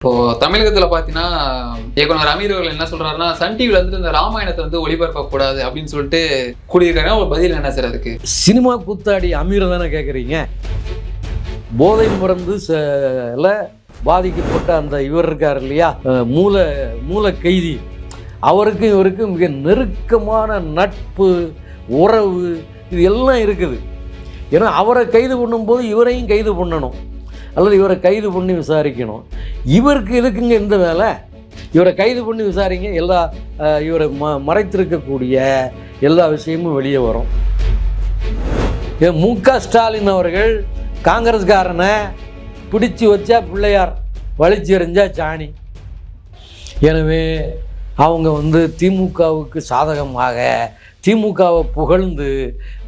இப்போ தமிழகத்துல பாத்தீங்கன்னா இயக்குனர் அமீர் அவர்கள் என்ன சொல்றாருன்னா சன் டிவில வந்துட்டு இந்த ராமாயணத்தை வந்து ஒளிபரப்ப கூடாது அப்படின்னு சொல்லிட்டு கூடியிருக்காங்க ஒரு பதில் என்ன சார் அதுக்கு? சினிமா கூத்தாடி அமீர் தானே கேட்குறீங்க போதை மருந்து பாதிக்கப்பட்ட அந்த இவர் இருக்கார் இல்லையா? மூல மூல கைதி. அவருக்கும் இவருக்கும் மிக நெருக்கமான நட்பு உறவு இது எல்லாம் இருக்குது. ஏன்னா அவரை கைது பண்ணும்போது இவரையும் கைது பண்ணணும். அல்லது இவரை கைது பண்ணி விசாரிக்கணும். இவருக்கு எதுக்குங்க இந்த வேலை? இவரை கைது பண்ணி விசாரிங்க எல்லா இவரை ம மறைத்திருக்கக்கூடிய எல்லா விஷயமும் வெளியே வரும். மு க ஸ்டாலின் அவர்கள் காங்கிரஸ்காரனை பிடிச்சு வச்சா பிள்ளையார் வலிச்சு எறிஞ்சா சாணி. எனவே அவங்க வந்து திமுகவுக்கு சாதகமாக திமுகவை புகழ்ந்து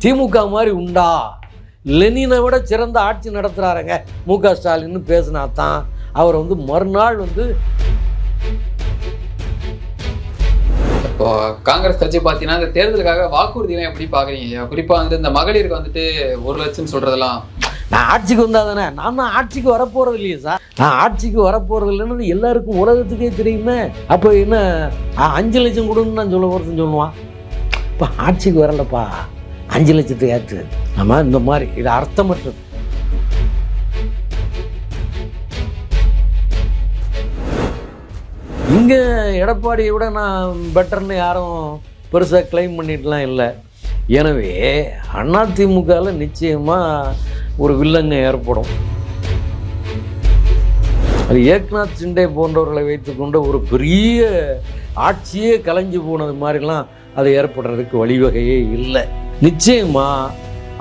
திமுக மாதிரி உண்டா? லெனினை விட சிறந்த ஆட்சி நடத்துகிறாருங்க மு க. ஸ்டாலின்னு பேசினா தான் அவர் வந்து மறுநாள் வந்து இப்போ காங்கிரஸ் கட்சி பாத்தீங்கன்னா இந்த தேர்தலுக்காக வாக்குறுதிலாம் எப்படி பாக்குறீங்க ஐயா? குறிப்பா வந்துட்டு இந்த மகளிருக்கு வந்துட்டு ஒரு லட்சம் சொல்றதெல்லாம். நான் ஆட்சிக்கு வந்தா தானே? நான் தான் ஆட்சிக்கு வரப்போறது இல்லையே சார். நான் ஆட்சிக்கு வரப்போறது இல்லைன்னு எல்லாருக்கும் உலகத்துக்கே தெரியுமே. அப்போ என்ன அஞ்சு லட்சம் கொடுன்னு நான் சொல்ல ஒருத்தன் சொல்லுவான். இப்போ ஆட்சிக்கு வரலப்பா. அஞ்சு லட்சத்தை ஏற்று. நம்ம இந்த மாதிரி இது அர்த்தமற்றது. இங்கே எடப்பாடியை விட நான் பெட்டர்னு யாரும் பெருசாக கிளைம் பண்ணிட்டுலாம் இல்லை. எனவே அதிமுகவில் நிச்சயமாக ஒரு வில்லங்க ஏற்படும். அது ஏக்நாத் சிண்டே போன்றவர்களை வைத்துக்கொண்டு ஒரு பெரிய ஆட்சியே கலைஞ்சு போனது மாதிரிலாம் அது ஏற்படுறதுக்கு வழிவகையே இல்லை. நிச்சயமா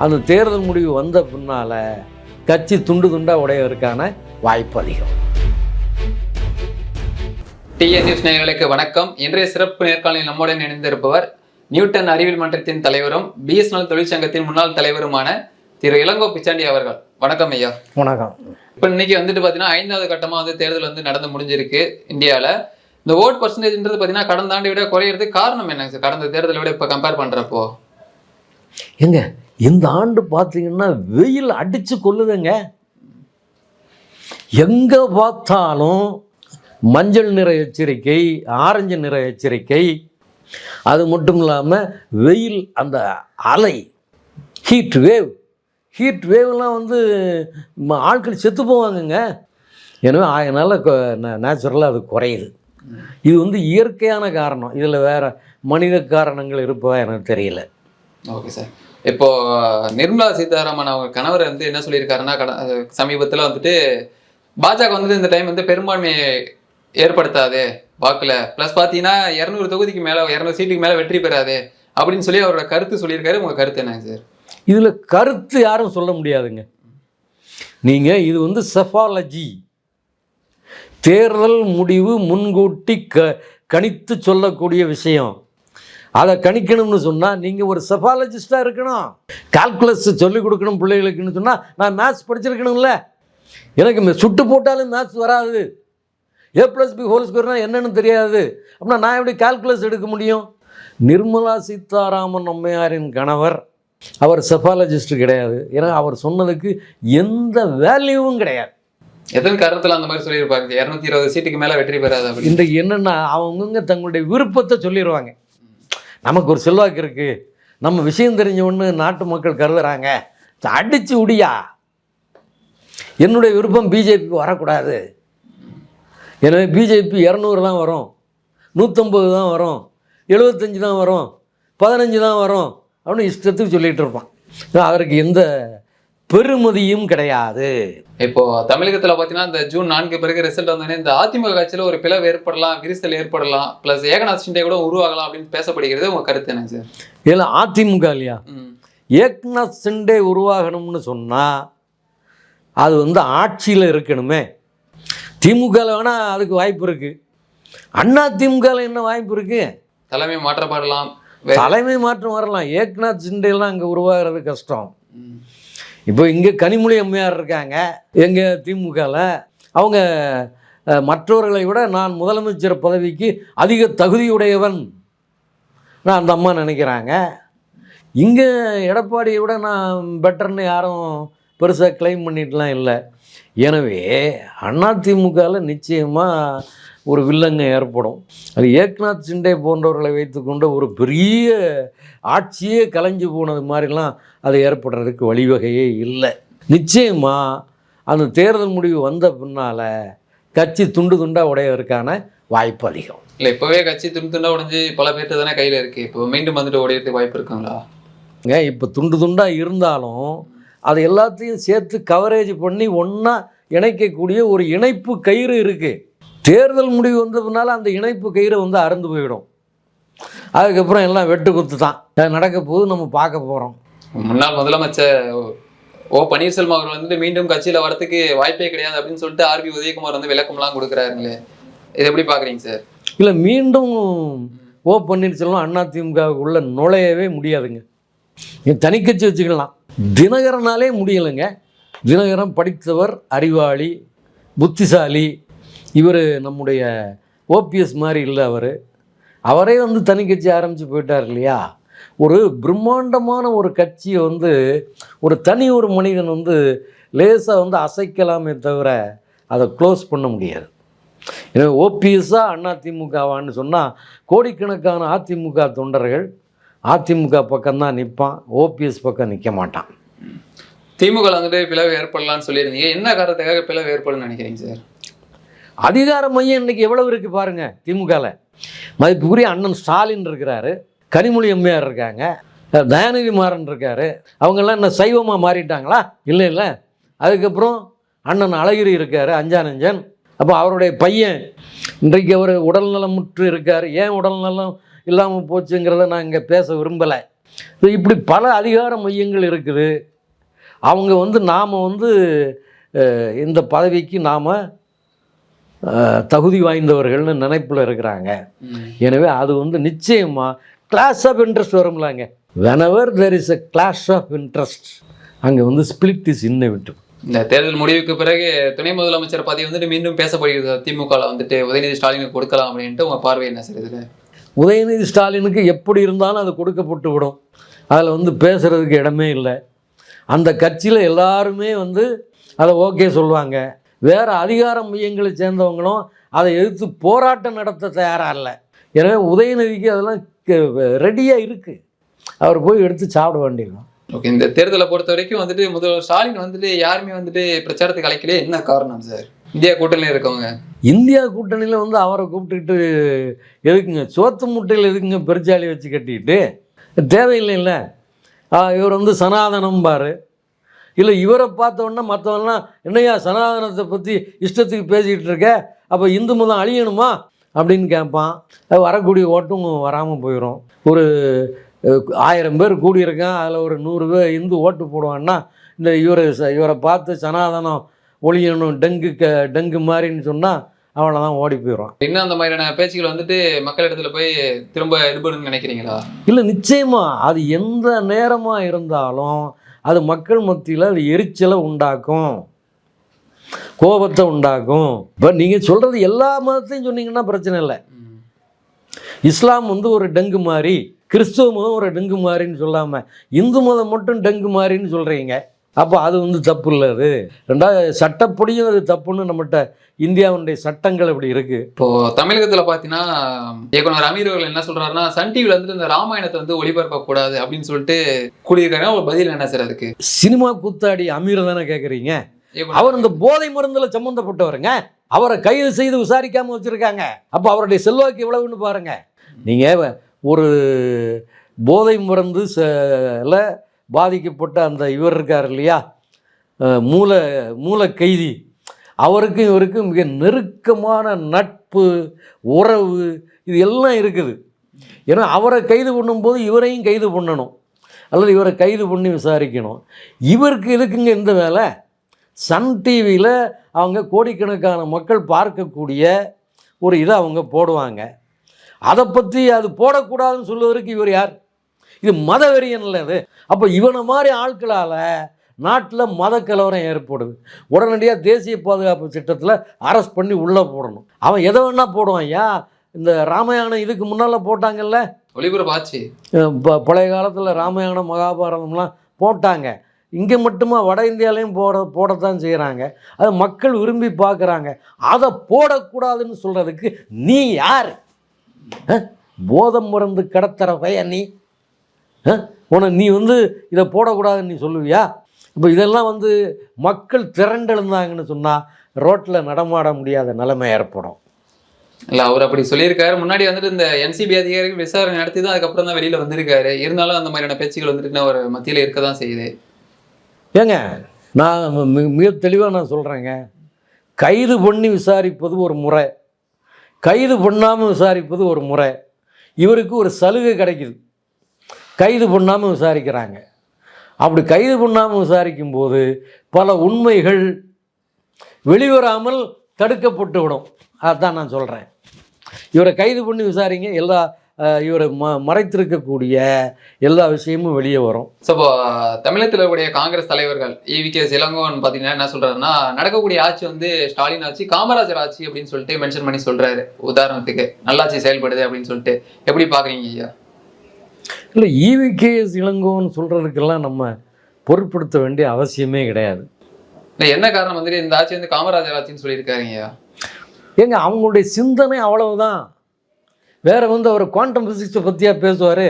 அந்த தேர்தல் முடிவு வந்த பின்னால கட்சி துண்டு துண்டா உடையதற்கான வாய்ப்பு அதிகம். டிஎன் நியூஸ் நேயர்களுக்கு வணக்கம். இன்றைய சிறப்பு நேர்காணலில் நம்முடன் இணைந்திருப்பவர் நியூட்டன் அறிவியல் மன்றத்தின் தலைவரும் பிஎஸ்என்எல் தொழிற்சங்கத்தின் முன்னாள் தலைவருமான திரு இளங்கோ பிச்சாண்டி அவர்கள். வணக்கம் ஐயா. வணக்கம். இப்போ இன்னைக்கு வந்துட்டு பார்த்தீங்கன்னா ஐந்தாவது கட்டமா வந்து தேர்தல் வந்து நடந்து முடிஞ்சிருக்கு இந்தியாவில் இந்த ஓட் பர்சன்டேஜ்ன்றது பார்த்தீங்கன்னா கடந்த ஆண்டை விட குறையிறதுக்கு காரணம் என்ன? சார் கடந்த தேர்தலை விட இப்போ கம்பேர் பண்றப்போ? ஏங்க இந்த ஆண்டு பார்த்தீங்கன்னா வெயில் அடித்து கொள்ளுதுங்க. எங்கே பார்த்தாலும் மஞ்சள் நிற எச்சரிக்கை ஆரஞ்சு நிற எச்சரிக்கை அது மட்டும் இல்லாமல் வெயில் அந்த அலை ஹீட் வேவ் ஹீட் வேவ்லாம் வந்து ஆட்கள் செத்து போவாங்கங்க. எனவே அதனால் நேச்சுரலாக அது குறையுது. இது வந்து இயற்கையான காரணம். இதில் வேறு மனித காரணங்கள் இருப்பதா எனக்கு தெரியல. ஓகே சார் இப்போ நிர்மலா சீதாராமன் அவங்க கணவர் வந்து என்ன சொல்லியிருக்காருன்னா கட சமீபத்தில் வந்துட்டு பாஜக வந்து இந்த டைம் வந்து பெரும்பான்மையை ஏற்படுத்தாது வாக்குல. ப்ளஸ் பார்த்தீங்கன்னா இரநூறு தொகுதிக்கு மேலே இரநூறு சீட்டுக்கு மேலே வெற்றி பெறாது அப்படின்னு சொல்லி அவரோட கருத்து சொல்லியிருக்காரு. உங்கள் கருத்து என்னங்க சார் இதில் கருத்து யாரும் சொல்ல முடியாதுங்க. நீங்கள் இது வந்து செஃபாலஜி. தேர்தல் முடிவு முன்கூட்டி க கணித்து சொல்லக்கூடிய விஷயம். அதை கணிக்கணும்னு சொன்னால் நீங்கள் ஒரு செஃபாலஜிஸ்டாக இருக்கணும். கால்குலஸ் சொல்லிக் கொடுக்கணும் பிள்ளைகளுக்குன்னு சொன்னால் நான் மேத்ஸ் படிச்சிருக்கணும்ல. எனக்கு சுட்டு போட்டாலும் மேத்ஸ் வராது. ஏ ப்ளஸ் பி ஹோல் ஸ்கொயர்னா என்னன்னு தெரியாது. அப்படின்னா நான் எப்படி கால்குலஸ் எடுக்க முடியும்? நிர்மலா சீதாராமன் அம்மையாரின் கணவர் அவர் செஃபாலஜிஸ்ட் கிடையாது. ஏன்னா அவர் சொன்னதுக்கு எந்த வேல்யூவும் கிடையாது. எதன் காரணத்துல அந்த மாதிரி சொல்லியிருப்பாங்க இரநூத்தி இருபது சீட்டுக்கு மேல வெற்றி பெறாது இன்றைக்கு என்னென்னா அவங்கவுங்க தங்களுடைய விருப்பத்தை சொல்லிடுவாங்க நமக்கு ஒரு செல்வாக்கு இருக்குது நம்ம விஷயம் தெரிஞ்ச ஒன்று நாட்டு மக்கள் கருதுகிறாங்க அடிச்சு உடியா. என்னுடைய விருப்பம் பிஜேபிக்கு வரக்கூடாது. எனவே பிஜேபி இரநூறு தான் வரும். நூற்றம்பது தான் வரும். எழுபத்தஞ்சு தான் வரும். பதினஞ்சு தான் வரும். அப்படின்னு இஷ்டத்துக்கு சொல்லிகிட்டு இருப்பான். அதற்கு எந்த பெருமதியும் கிடையாது. இப்போ தமிழகத்துல பாத்தீங்கன்னா இந்த ஜூன் நான்கு பிறகு ரிசல்ட் வந்தோடனே இந்த அதிமுக கட்சியில ஒரு பிளவு ஏற்படலாம் விரிசல் ஏற்படலாம் பிளஸ் ஏகநாத் ஷிண்டே கூட உருவாகலாம் அப்படின்னு பேசப்படுகிறது. உங்க கருத்து என்னங்க சார்? இதில் அதிமுக இல்லையா? ஏக்நாத் சிண்டே உருவாகணும்னு சொன்னால் அது வந்து ஆட்சியில் இருக்கணுமே. திமுகவில் வேணால் அதுக்கு வாய்ப்பு இருக்குது அண்ணா திமுகவில் என்ன வாய்ப்பு இருக்குது தலைமை மாற்றப்படலாம் தலைமை மாற்றம் வரலாம். ஏக்நாத் சிண்டேலாம் அங்கே உருவாகிறது கஷ்டம். இப்போ இங்கே கனிமொழி அம்மையார் இருக்காங்க எங்கள் திமுகவில் அவங்க மற்றவர்களை விட நான் முதலமைச்சர் பதவிக்கு அதிக தகுதியுடையவன். நான் அந்த அம்மா நினைக்கிறாங்க. இங்கே எடப்பாடியை விட நான் பெட்டர்னு யாரும் பெருசாக கிளைம் பண்ணிட்டுலாம் இல்லை. எனவே அதிமுகவில் நிச்சயமாக ஒரு வில்லங்க ஏற்படும். அது ஏக்நாத் சிண்டே போன்றவர்களை வைத்துக்கொண்டு ஒரு பெரிய ஆட்சியே கலைஞ்சு போனது மாதிரிலாம் அது ஏற்படுறதுக்கு வழிவகையே இல்லை. நிச்சயமாக அந்த தேர்தல் முடிவு வந்த பின்னால் கட்சி துண்டு துண்டாக உடையதற்கான வாய்ப்பு அதிகம். இல்ல இப்பவே கட்சி துண்டு துண்டா உடைஞ்சு பல பேர்ட்டு தானே கையில இருக்கு. இப்போ மீண்டும் வந்துட்டு உடையறதுக்கு வாய்ப்பு இருக்குங்களா? ஏங்க இப்போ துண்டு துண்டாக இருந்தாலும் அது எல்லாத்தையும் சேர்த்து கவரேஜ் பண்ணி ஒன்றா இணைக்கக்கூடிய ஒரு இணைப்பு கயிறு இருக்குது தேர்தல் முடிவு வந்ததுனால அந்த இணைப்பு கயிறு வந்து அறுந்து போயிடும். அதுக்கப்புறம் எல்லாம் வெட்டு குத்து தான். நடக்க போது நம்ம பார்க்க போகிறோம் முன்னாள் முதலமைச்சர் ஓ பன்னீர்செல்வம் அவர் வந்துட்டு மீண்டும் கட்சியில வரதுக்கு வாய்ப்பே கிடையாது அப்படின்னு சொல்லிட்டு ஆர்பி உதயகுமார் வந்து விளக்கம்லாம் கொடுக்குறாருங்களே. இது எப்படி பாக்குறீங்க சார்? இல்லை மீண்டும் ஓ பன்னீர்செல்வம் அதிமுகவுக்குள்ள நுழையவே முடியாதுங்க. தனிக்கட்சி வச்சுக்கலாம். தினகரனாலே முடியலைங்க. தினகரன் படித்தவர் அறிவாளி புத்திசாலி இவர் நம்முடைய ஓபிஎஸ் மாதிரி இல்லை அவர். அவரே வந்து தனி கட்சி ஆரம்பித்து போயிட்டார் இல்லையா? ஒரு பிரம்மாண்டமான ஒரு கட்சியை வந்து ஒரு தனி ஒரு மனிதன் வந்து லேசாக வந்து அசைக்கலாமே தவிர அதை க்ளோஸ் பண்ண முடியாது. எனவே ஓபிஎஸ்ஸாக திமுகவான்னு சொன்னால் கோடிக்கணக்கான அதிமுக தொண்டர்கள் அதிமுக பக்கம்தான் நிற்பான் ஓபிஎஸ் பக்கம் நிற்க மாட்டான். திமுக வந்துட்டு பிளவு ஏற்படலாம்னு சொல்லியிருந்தீங்க. என்ன காரணத்துக்காக பிளவு ஏற்படும் நினைக்கிறீங்க சார்? அதிகார மையம் இன்னைக்கு எவ்வளவு இருக்கு பாருங்க திமுகவில் மதிப்புக்குரிய அண்ணன் ஸ்டாலின் இருக்கிறாரு கனிமொழி அம்மையார் இருக்காங்க தயாநிதி மாறன் இருக்காரு அவங்கெல்லாம் என்ன சைவமாக மாறிட்டாங்களா? இல்லை இல்லை. அதுக்கப்புறம் அண்ணன் அழகிரி இருக்கார் அஞ்சானஞ்சன் அப்போ அவருடைய பையன் இன்றைக்கு அவர் உடல்நலமுற்று இருக்கார். ஏன் உடல்நலம் இல்லாமல் போச்சுங்கிறத நான் இங்கே பேச விரும்பலை. இப்படி பல அதிகார மையங்கள் இருக்குது. அவங்க வந்து நாம் வந்து இந்த பதவிக்கு நாம் தகுதி வாய்ந்தவர்கள்னு நினைப்பில் இருக்கிறாங்க. எனவே அது வந்து நிச்சயமாக கிளாஸ் ஆஃப் இன்ட்ரெஸ்ட் வரும்லாங்க. Whenever there is a clash of interest அங்கே வந்து ஸ்பிளிட் இஸ் இன்னவிட்டு இந்த தேர்தல் முடிவுக்கு பிறகு துணை முதலமைச்சர் பதவி வந்துட்டு மீண்டும் பேசப்படுகிறது. திமுக ல வந்துட்டு உதயநிதி ஸ்டாலினுக்கு கொடுக்கலாம் அப்படின்ட்டு உங்க பார்வை என்ன சார் இதுல? உதயநிதி ஸ்டாலினுக்கு எப்படி இருந்தாலும் அது கொடுக்கப்பட்டு விடும். அதில் வந்து பேசுகிறதுக்கு இடமே இல்லை. அந்த கட்சியில் எல்லாருமே வந்து அதை ஓகே சொல்லுவாங்க. வேறு அதிகார மையங்களை சேர்ந்தவங்களும் அதை எதிர்த்து போராட்டம் நடத்த தயாராக இல்லை. எனவே உதயநிதிக்கு அதெல்லாம் ரெடியாக இருக்குது அவர் போய் எடுத்து சாப்பிட வேண்டியதுதான் ஓகே இந்த தேர்தலை பொறுத்த வரைக்கும் வந்துட்டு முதல்வர் ஸ்டாலின் வந்துட்டு யாருமே வந்துட்டு பிரச்சாரத்துக்கு அழைக்கலையே என்ன காரணம் சார்? இந்தியா கூட்டணியில் இருக்கவங்க. இந்தியா கூட்டணியில் வந்து அவரை கூப்பிட்டுக்கிட்டு எதுக்குங்க? சோத்து முட்டையில் எதுக்குங்க பெருச்சாலி வச்சு கட்டிக்கிட்டு? தேவையில்லைல்ல. ஆ, இவர் வந்து சனாதனம் பாரு இல்லை இவரை பார்த்த உடனே மற்றவன்லாம் என்னய்யா சனாதனத்தை பற்றி இஷ்டத்துக்கு பேசிக்கிட்டு இருக்க? அப்போ இந்து மதம் அழியணுமா? அப்படின்னு கேட்பான் வரக்கூடிய ஓட்டும் வராமல் போயிடும் ஒரு ஆயிரம் பேர் கூடியிருக்கான் அதில் ஒரு நூறு பேர் இந்து ஓட்டு போடுவான்னா இந்த இவரை ச- இவரை பார்த்து சனாதனம் ஒழியணும் டெங்கு க டெங்கு மாதிரின்னு சொன்னால் அவ்வளோதான் ஓடி போயிடும் இன்னும் அந்த மாதிரியான பேச்சுகள் வந்துட்டு மக்களிடத்துல போய் திரும்ப எடுபடுன்னு நினைக்கிறீங்களா? இல்லை நிச்சயமா. அது எந்த நேரமாக இருந்தாலும் அது மக்கள் மத்தியில் அது எரிச்சலை உண்டாக்கும். கோபத்தை உண்டாக்கும். இப்போ நீங்கள் சொல்கிறது எல்லா மதத்தையும் சொன்னீங்கன்னா பிரச்சனை இல்லை. இஸ்லாம் வந்து ஒரு டெங்கு மாதிரி கிறிஸ்துவ மதம் ஒரு டெங்கு மாதிரின்னு சொல்லாமல் இந்து மதம் மட்டும் டெங்கு மாதிரின்னு சொல்கிறீங்க அப்போ அது வந்து தப்பு இல்லை அது. ரெண்டாவது சட்டப்படியும் அது தப்புன்னு நம்மகிட்ட இந்தியாவுடைய சட்டங்கள் அப்படி இருக்குது இப்போ தமிழகத்துல பாத்தீங்கன்னா இயக்குனர் அமீர் அவர்கள் என்ன சொல்றாருன்னா சன் டிவில வந்துட்டு இந்த ராமாயணத்தை வந்து ஒளிபரப்ப கூடாது அப்படின்னு சொல்லிட்டு கூடியிருக்காங்க ஒரு பதில் என்ன சார் அதுக்கு? சினிமா கூத்தாடி அமீர் தானே கேட்குறீங்க அவர் இந்த போதை மருந்துல சம்மந்தப்பட்டவருங்க அவரை கைது செய்து விசாரிக்காம வச்சிருக்காங்க. அப்போ அவருடைய செல்வாக்கு எவ்வளவுன்னு பாருங்க. நீங்க ஒரு போதை மருந்து பாதிக்கப்பட்ட அந்த இவர் இருக்கார் இல்லையா? மூல மூல கைதி. அவருக்கும் இவருக்கும் மிக நெருக்கமான நட்பு உறவு இது எல்லாம் இருக்குது. ஏன்னா அவரை கைது பண்ணும்போது இவரையும் கைது பண்ணணும். அல்லது இவரை கைது பண்ணி விசாரிக்கணும். இவருக்கு எதுக்குங்க இந்த வேலை? சன் டிவியில் அவங்க கோடிக்கணக்கான மக்கள் பார்க்கக்கூடிய ஒரு இதை அவங்க போடுவாங்க. அதை பற்றி அது போடக்கூடாதுன்னு சொல்லுவதற்கு இவர் யார்? இது மதவெறியன் இல்லை அது அப்போ இவனை மாதிரி ஆட்களால் நாட்டில் மத கலவரம் ஏற்படுது. உடனடியாக தேசிய பாதுகாப்பு சட்டத்தில் அரெஸ்ட் பண்ணி உள்ளே போடணும். அவன் எதை வேணா போடுவான் ஐயா? இந்த ராமாயணம் இதுக்கு முன்னால் போட்டாங்கல்ல? ஒளிபரப்பு ஆச்சு பழைய காலத்தில் ராமாயணம் மகாபாரதம்லாம் போட்டாங்க. இங்கே மட்டுமா வட இந்தியாலையும் போட போடத்தான் செய்கிறாங்க அதை மக்கள் விரும்பி பார்க்குறாங்க அதை போடக்கூடாதுன்னு சொல்கிறதுக்கு நீ யார்? அஹ்? போதை மருந்து கடத்துற பையன் நீ. அஹ்? உன நீ வந்து இதை போடக்கூடாதுன்னு நீ சொல்லுவியா? இப்போ இதெல்லாம் வந்து மக்கள் திரண்டெழுந்தாங்கன்னு சொன்னால் ரோட்டில் நடமாட முடியாத நிலைமை ஏற்படும். இல்ல அவர் அப்படி சொல்லியிருக்காரு. முன்னாடி வந்துட்டு இந்த என்சிபி அதிகாரிகள் விசாரணை நடத்தி தான் அதுக்கப்புறம் தான் வெளியில வந்திருக்காரு. இருந்தாலும் அந்த மாதிரியான பேச்சுகள் வந்துட்டு இன்னும் ஒரு மத்தியில இருக்க தான் செய்யுது. ஏங்க நான் மிக தெளிவாக நான் சொல்கிறேங்க கைது பண்ணி விசாரிப்பது ஒரு முறை. கைது பண்ணாமல் விசாரிப்பது ஒரு முறை. இவருக்கு ஒரு சலுகை கிடைக்குது. கைது பண்ணாமல் விசாரிக்கிறாங்க. அப்படி கைது பண்ணாமல் விசாரிக்கும் போது பல உண்மைகள் வெளிவராமல் தடுக்கப்பட்டு விடும். அதான் நான் சொல்கிறேன் இவரை கைது பண்ணி விசாரிங்க எல்லா இவரை ம மறைத்திருக்கக்கூடிய எல்லா விஷயமும் வெளியே வரும். ஸோ இப்போ தமிழகத்தில் இருக்கக்கூடிய காங்கிரஸ் தலைவர்கள் இவி கே இளங்கோவன் பார்த்தீங்கன்னா என்ன சொல்கிறாருன்னா நடக்கக்கூடிய ஆட்சி வந்து ஸ்டாலின் ஆட்சி காமராஜர் ஆட்சி அப்படின்னு சொல்லிட்டு மென்ஷன் பண்ணி சொல்கிறாரு உதாரணத்துக்கு நல்லாட்சி செயல்படுது அப்படின்னு சொல்லிட்டு. எப்படி பார்க்குறீங்க ஐயா? இல்லை ஈவிகேஎஸ் இளங்கோன்னு சொல்கிறதுக்கெல்லாம் நம்ம பொருட்படுத்த வேண்டிய அவசியமே கிடையாது. இல்லை என்ன காரணம் வந்துட்டு இந்த ஆட்சி வந்து காமராஜர் ஆட்சின்னு சொல்லியிருக்காருங்க ஏங்க அவங்களுடைய சிந்தனை அவ்வளவுதான். வேற வந்து அவர் குவாண்டம் பிசிக்ஸை பற்றியா பேசுவார்?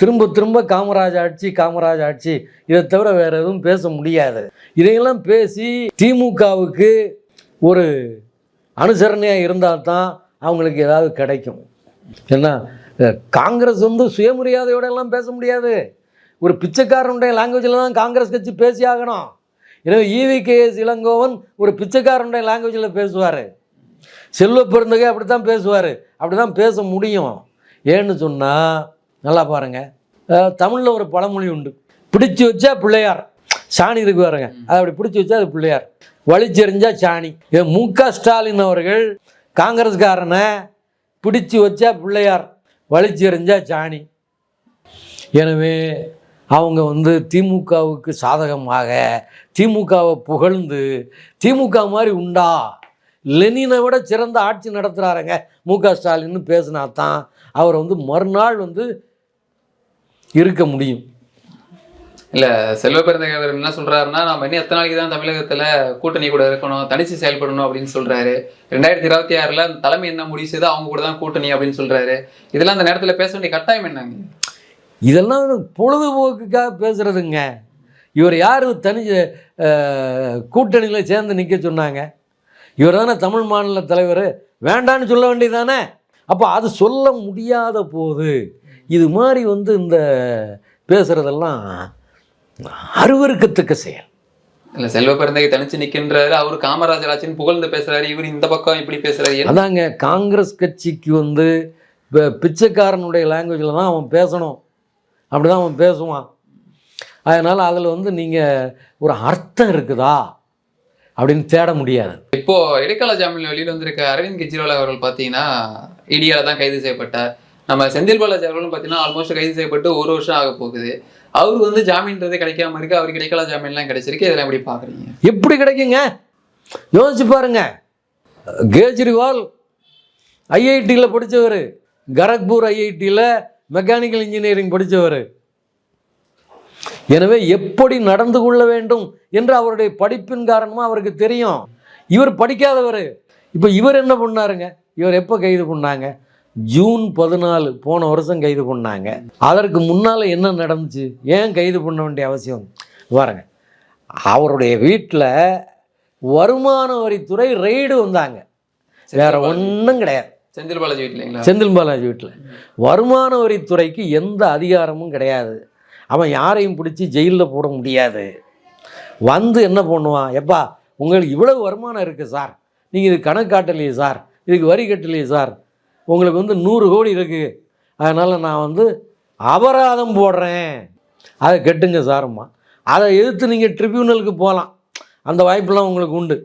திரும்ப திரும்ப காமராஜ் ஆட்சி காமராஜ் ஆட்சி. இதை தவிர வேற எதுவும் பேச முடியாது. இதையெல்லாம் பேசி திமுகவுக்கு ஒரு அனுசரணையாக இருந்தால் தான் அவங்களுக்கு ஏதாவது கிடைக்கும். ஏன்னா காங்கிரஸ் வந்து சுயமரியாதையோட எல்லாம் பேச முடியாது. ஒரு பிச்சைக்காரனுடைய லாங்குவேஜில் தான் காங்கிரஸ் கட்சி பேசி ஆகணும். எனவே ஈவிகேஎஸ் இளங்கோவன் ஒரு பிச்சைக்காரனுடைய லாங்குவேஜில் பேசுவார். செல்வ பெருந்தகை அப்படி தான் பேசுவார். அப்படி தான் பேச முடியும். ஏன்னு சொன்னால் நல்லா பாருங்கள் தமிழில் ஒரு பழமொழி உண்டு. பிடிச்சு வச்சா பிள்ளையார். சாணி இருக்கு பாருங்க. அதை அப்படி பிடிச்சி வச்சா அது பிள்ளையார். வலிச்செறிஞ்சா சாணி. இது மு க ஸ்டாலின் அவர்கள் காங்கிரஸ்காரனை பிடிச்சு வச்சா பிள்ளையார். வலிச்செறிஞ்சா சாணி எனவே அவங்க வந்து திமுகவுக்கு சாதகமாக திமுகவை புகழ்ந்து திமுக மாதிரி உண்டா? லெனினை விட சிறந்த ஆட்சி நடத்துகிறாருங்க மு க ஸ்டாலின்னு பேசினா தான் அவர் வந்து மறுநாள் வந்து இருக்க முடியும். இல்லை செல்வ பெருந்தகை என்ன சொல்கிறாருன்னா நம்ம இன்னும் எத்தனை நாளைக்கு தான் தமிழகத்தில் கூட்டணி கூட இருக்கணும் தனித்து செயல்படணும் அப்படின்னு சொல்கிறாரு ரெண்டாயிரத்தி இருபத்தி ஆறில் அந்த தலைமை என்ன முடிவு செய்தோ அவங்க கூட தான் கூட்டணி அப்படின்னு சொல்கிறாரு இதெல்லாம் அந்த நேரத்தில் பேச வேண்டிய கட்டாயம் என்னங்க? இதெல்லாம் பொழுதுபோக்குக்காக பேசுகிறதுங்க இவர் யார்? தனி கூட்டணியில் சேர்ந்து நிற்க சொன்னாங்க. இவர் தானே தமிழ் மாநில தலைவர். வேண்டான்னு சொல்ல வேண்டியதானே அப்போ அது சொல்ல முடியாத போது இது மாதிரி வந்து இந்த பேசுகிறதெல்லாம் அருவருக்கத்தக்க செயல் இல்ல செல்வ பெருந்தகை தனிச்சு நிக்கின்றாரு. அவரு காமராஜர் ஆட்சின்னு புகழ்ந்து பேசுறாரு. இவர் இந்த பக்கம் இப்படி பேசுறாரு. என்ன- அதாங்க காங்கிரஸ் கட்சிக்கு வந்து இப்போ பிச்சைக்காரனுடைய லாங்குவேஜில் தான் அவன் பேசணும். அப்படி தான் அவன் பேசுவான். அதனால் அதில் வந்து நீங்கள் ஒரு அர்த்தம் இருக்குதா? அப்படின்னு தேட முடியாது. இப்போ இடைக்கால ஜாமீன் வெளியில வந்திருக்க அரவிந்த் கெஜ்ரிவால் அவர்கள் பாத்தீங்கன்னா இடியால தான் கைது செய்யப்பட்டார். நம்ம செந்தில் பாலாஜி அவர்களும் பார்த்தீங்கன்னா ஆல்மோஸ்ட் கைது செய்யப்பட்டு ஒரு வருஷம் ஆக போகுது. அவர் வந்து ஜாமீன்றது கிடைக்காம இருக்கு அவருக்கு கிடைக்கல ஜாமீன்லாம் கிடைச்சிருக்கு. இதெல்லாம் எப்படி பாக்குறீங்க? எப்படி கிடைக்குங்க? யோசிச்சு பாருங்க. கேஜ்ரிவால் ஐஐடியில் படித்தவர் கரக்பூர் ஐஐடியில் மெக்கானிக்கல் இன்ஜினியரிங் படித்தவர் எனவே எப்படி நடந்து கொள்ள வேண்டும் என்று அவருடைய படிப்பின் காரணமாக அவருக்கு தெரியும். இவர் படிக்காதவர். இப்போ இவர் என்ன பண்ணாருங்க? இவர் எப்போ கைது பண்ணாங்க? ஜூன் பதினாலு போன வருஷம் கைது பண்ணாங்க. அதற்கு முன்னால் என்ன நடந்துச்சு? ஏன் கைது பண்ண வேண்டிய அவசியம்? பாருங்க. அவருடைய வீட்டில் வருமான வரித்துறை ரெய்டு வந்தாங்க. வேற ஒன்றும் கிடையாது. செந்தில் பாலாஜி வீட்டுலங்களா செந்தில் பாலாஜி வீட்டில் வருமான வரித்துறைக்கு எந்த அதிகாரமும் கிடையாது. அவன் யாரையும் பிடிச்சி ஜெயிலில் போட முடியாது. வந்து என்ன பண்ணுவான்? எப்பா உங்களுக்கு இவ்வளவு வருமானம் இருக்குது சார். நீங்கள் இது கணக்கு காட்டலையே சார். இதுக்கு வரி கட்டலையே சார். உங்களுக்கு வந்து நூறு கோடி இருக்குது அதனால் நான் வந்து அபராதம் போடுறேன். அதை கெட்டுங்க சாரம்மா. அதை எதிர்த்து நீங்கள் ட்ரிபியூனலுக்கு போகலாம். அந்த வாய்ப்பெல்லாம் உங்களுக்கு உண்டு.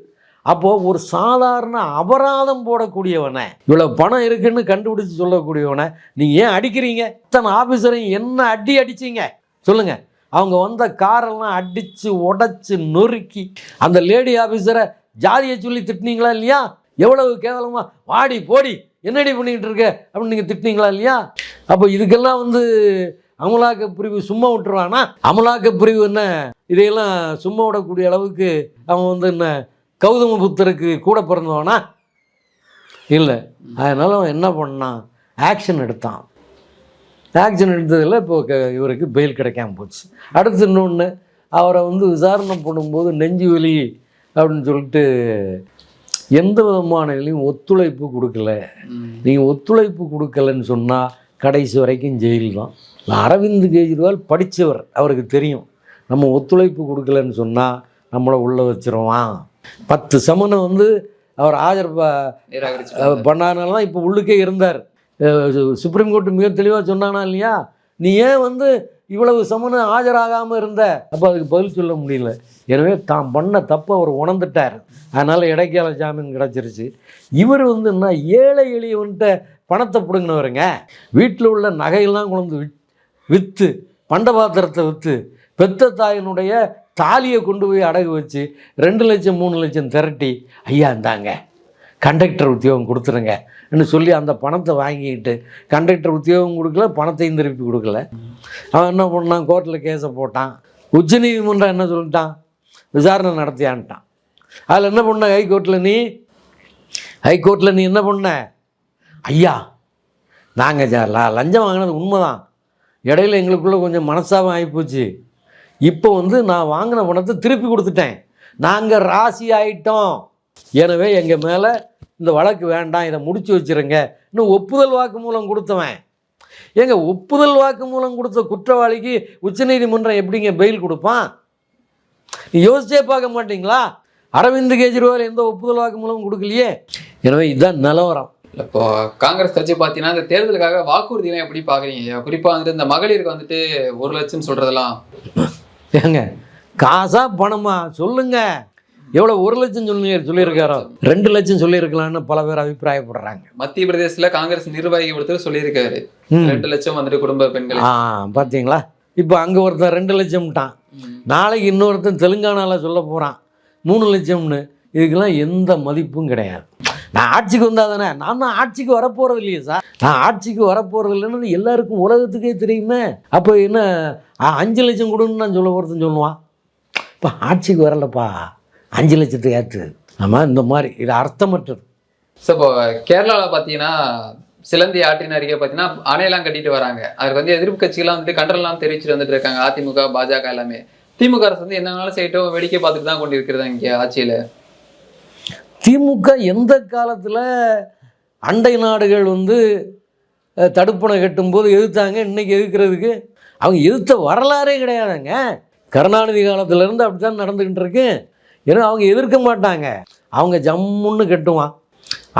அப்போது ஒரு சாதாரண அபராதம் போடக்கூடியவனை இவ்வளோ பணம் இருக்குன்னு கண்டுபிடிச்சு சொல்லக்கூடியவனை நீங்கள் ஏன் அடிக்கிறீங்க? இத்தனை ஆஃபீஸரையும் என்ன அடி அடிச்சீங்க? சொல்லுங்கள் அவங்க வந்த காரெல்லாம் அடித்து உடச்சி நொறுக்கி அந்த லேடி ஆஃபீஸரை ஜாதியை சொல்லி திட்டினீங்களா இல்லையா? எவ்வளவு கேவலமாக வாடி போடி என்னடி பண்ணிக்கிட்டு இருக்க? அப்படின்னு நீங்கள் திட்டினீங்களா இல்லையா? அப்போ இதுக்கெல்லாம் வந்து அமலாக்க பிரிவு சும்மா விட்டுருவானா? அமலாக்க பிரிவு என்ன? இதையெல்லாம் சும்மா விடக்கூடிய அளவுக்கு அவன் வந்து என்ன கௌதம புத்தருக்கு கூட பிறந்தவனா? இல்லை. அதனால் அவன் என்ன பண்ணான்? ஆக்ஷன் எடுத்தான். ஆக்ஷன் எடுத்ததில் இப்போ க- இவருக்கு பெயில் கிடைக்காம போச்சு. அடுத்து இன்னொன்று அவரை வந்து விசாரணை பண்ணும்போது நெஞ்சு வலி அப்படின்னு சொல்லிட்டு எந்த விதமான ஒத்துழைப்பு கொடுக்கல. நீங்கள் ஒத்துழைப்பு கொடுக்கலன்னு சொன்னால் கடைசி வரைக்கும் ஜெயில் தான் அரவிந்த் கெஜ்ரிவால் படித்தவர் அவருக்கு தெரியும். நம்ம ஒத்துழைப்பு கொடுக்கலன்னு சொன்னால் நம்மளை உள்ளே வச்சிருவான். பத்து சமனை வந்து அவர் ஆஜர் ப- நிராகரிச்சு பண்ணாதனால தான் இப்போ உள்ளுக்கே இருந்தார். சுப்ரீம் கோர்ட் மிக தெளிவாக சொன்னானா இல்லையா? நீ ஏன் வந்து இவ்வளவு சமனு ஆஜராகாமல் இருந்த? அப்போ அதுக்கு பதில் சொல்ல முடியல. எனவே தான் பண்ண தப்பை அவர் உணர்ந்துட்டார். அதனால் இடைக்கால ஜாமீன் கிடச்சிருச்சு. இவர் வந்து என்ன ஏழை எளியவன்ட்ட பணத்தை பிடுங்கினவருங்க. வீட்டில் உள்ள நகையெல்லாம் கொண்டு வித் விற்று பண்டபாத்திரத்தை விற்று பெத்த தாயினுடைய தாலியை கொண்டு போய் அடகு வச்சு ரெண்டு லட்சம் மூணு லட்சம் திரட்டி ஐயா இந்தாங்க கண்டக்டர் உத்தியோகம் கொடுத்துருங்கன்னு சொல்லி அந்த பணத்தை வாங்கிக்கிட்டு கண்டக்டர் உத்தியோகம் கொடுக்கல பணத்தையும் திருப்பி கொடுக்கல. அவன் என்ன பண்ணான் கோர்ட்டில் கேஸை போட்டான். உச்சநீதிமன்றம் என்ன சொல்லிட்டான்? விசாரணை நடத்தியான்ட்டான். அதில் என்ன பண்ண ஹைகோர்ட்டில் நீ? ஹைகோர்ட்டில் நீ என்ன பண்ண? ஐயா நாங்கள் லஞ்சம் வாங்கினது உண்மைதான். இடையில எங்களுக்குள்ளே கொஞ்சம் மனசாபம் ஆகிப்போச்சு இப்போ வந்து நான் வாங்கின பணத்தை திருப்பி கொடுத்துட்டேன். நாங்கள் ராசி ஆயிட்டோம். எனவே எங்கள் மேலே இந்த வழக்கு வேண்டாம் இதை முடிச்சு வச்சிருங்க. இன்னும் ஒப்புதல் வாக்கு மூலம் கொடுத்தவன். ஏங்க ஒப்புதல் வாக்கு மூலம் கொடுத்த குற்றவாளிக்கு உச்சநீதிமன்றம் எப்படிங்க பெயில் கொடுப்பான்? யோசிச்சே பார்க்க மாட்டீங்களா? அரவிந்த் கெஜ்ரிவால் எந்த ஒப்புதல் வாக்கு மூலம் கொடுக்கலையே? எனவே இதுதான் நிலவரம். இப்போ காங்கிரஸ் கட்சி பார்த்தீங்கன்னா இந்த தேர்தலுக்காக வாக்குறுதிலாம் எப்படி பார்க்குறீங்க குறிப்பாக வந்துட்டு இந்த மகளிருக்கு வந்துட்டு ஒரு லட்சம் சொல்றதெல்லாம். ஏங்க காசா பணமா? சொல்லுங்க. எவ்வளோ ஒரு லட்சம் சொல்லுங்க சொல்லியிருக்காரோ? ரெண்டு லட்சம் சொல்லியிருக்கலாம்னு பல பேர் அபிப்பிராயப்படுறாங்க. மத்திய பிரதேசத்துல காங்கிரஸ் நிர்வாகி ஒருத்தர் சொல்லியிருக்காரு. ரெண்டு லட்சம் வந்துட்டு குடும்ப பெண்கள் ஆ பார்த்தீங்களா இப்போ அங்கே ஒருத்தன் ரெண்டு லட்சம்ட்டான். நாளைக்கு இன்னொருத்தன் தெலுங்கானாவில் சொல்ல போகிறான் மூணு லட்சம்னு. இதுக்கெல்லாம் எந்த மதிப்பும் கிடையாது. நான் ஆட்சிக்கு வந்தால் தானே. நான் தான் ஆட்சிக்கு வரப்போகிறது இல்லையே சார். நான் ஆட்சிக்கு வரப்போகிறது இல்லைன்னு எல்லாருக்கும் உலகத்துக்கே தெரியுமே. அப்போ என்ன அஞ்சு லட்சம் கொடுன்னு நான் சொல்ல போகிறதுன்னு சொல்லுவான். இப்போ ஆட்சிக்கு வரலப்பா. அஞ்சு லட்சத்துக்கு ஏற்று. ஆமாம் இந்த மாதிரி இது அர்த்தமற்றது. ஸோ இப்போ கேரளாவில் பார்த்தீங்கன்னா சிலந்தி ஆற்றின் அருகே பார்த்தீங்கன்னா அணையெல்லாம் கட்டிட்டு வராங்க. அதுக்கு வந்து எதிர்ப்பு கட்சிகள்லாம் வந்துட்டு கண்டனம்லாம் தெரிவிச்சுட்டு வந்துட்டு இருக்காங்க. அதிமுக பாஜக எல்லாமே. திமுக அரசு வந்து என்னனாலும் செய்யட்டும் வேடிக்கை பார்த்துட்டு தான் கொண்டு இருக்கிறதா இங்கே ஆட்சியில்? திமுக எந்த காலத்தில் அண்டை நாடுகள் வந்து அஹ், தடுப்பணை கட்டும்போது எதிர்த்தாங்க இன்னைக்கு எதிர்க்கிறதுக்கு? அவங்க எதிர்த்த வரலாறே கிடையாதுங்க. கருணாநிதி காலத்துலேருந்து அப்படி தான் நடந்துக்கிட்டு இருக்கு. ஏன்னா அவங்க எதிர்க்க மாட்டாங்க. அவங்க ஜம்முன்னு கட்டுவான்.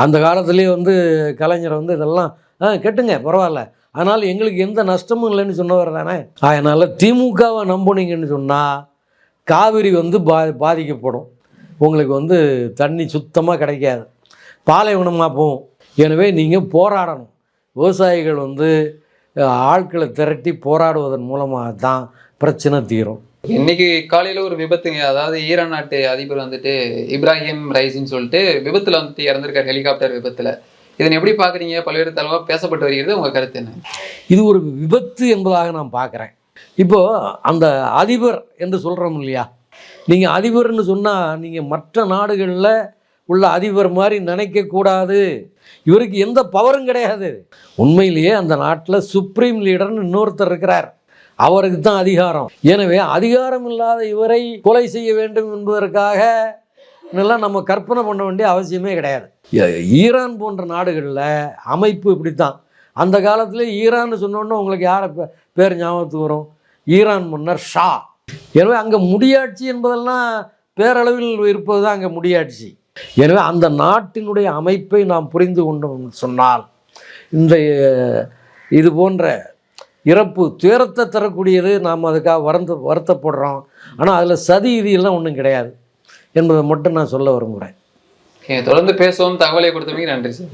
அந்த காலத்துலேயே வந்து கலைஞர் வந்து இதெல்லாம் ஆ கெட்டுங்க பரவாயில்ல. அதனால் எங்களுக்கு எந்த நஷ்டமும் இல்லைன்னு சொன்னவர் தானே. அதனால் திமுகவை நம்புனீங்கன்னு சொன்னால் காவிரி வந்து பா பாதிக்கப்படும். உங்களுக்கு வந்து தண்ணி சுத்தமாக கிடைக்காது. பாலைவனமாக போகும் எனவே நீங்கள் போராடணும். விவசாயிகள் வந்து ஆட்களை திரட்டி போராடுவதன் மூலமாக தான் பிரச்சனை தீரும். இன்னைக்கு காலையில ஒரு விபத்துங்க. அதாவது ஈரான் நாட்டு அதிபர் வந்துட்டு இப்ராஹிம் ரைஸின்னு சொல்லிட்டு விபத்துல வந்துட்டு இறந்திருக்காரு ஹெலிகாப்டர் விபத்துல. இதனை எப்படி பாக்குறீங்க? பல்வேறு தலைவா பேசப்பட்டு வருகிறது. உங்க கருத்து என்ன? இது ஒரு விபத்து என்பதாக நான் பார்க்குறேன் இப்போது அந்த அதிபர் என்று சொல்கிறோம் இல்லையா? நீங்கள் அதிபர்னு சொன்னால் நீங்கள் மற்ற நாடுகளில் உள்ள அதிபர் மாதிரி நினைக்கக்கூடாது இவருக்கு எந்த பவரும் கிடையாது. உண்மையிலேயே அந்த நாட்டில் சுப்ரீம் லீடர்னு இன்னொருத்தர் இருக்கிறார். அவருக்கு தான் அதிகாரம். எனவே அதிகாரம் இல்லாத இவரை கொலை செய்ய வேண்டும் என்பதற்காக எல்லாம் நம்ம கற்பனை பண்ண வேண்டிய அவசியமே கிடையாது. ஈரான் போன்ற நாடுகளில் அமைப்பு இப்படித்தான். அந்த காலத்தில் ஈரான் சொன்னோன்னே உங்களுக்கு யாரை பே- பேர் ஞாபகத்துக்கு வரும்? ஈரான் மன்னர் ஷா. எனவே அங்கே முடியாட்சி என்பதெல்லாம் பேரளவில் இருப்பது தான் அங்கே முடியாட்சி. எனவே அந்த நாட்டினுடைய அமைப்பை நாம் புரிந்து கொண்டோம் சொன்னால் இந்த இது போன்ற இறப்பு துயரத்தை தரக்கூடியது நாம் அதுக்காக வருந்த வருத்தப்படுறோம். ஆனால் அதில் சதி இது எல்லாம் ஒன்றும் கிடையாது என்பதை மட்டும் நான் சொல்ல விரும்புகிறேன் தொடர்ந்து பேசுவோம். தகவலை கொடுத்தமைக்கு நன்றி சார்.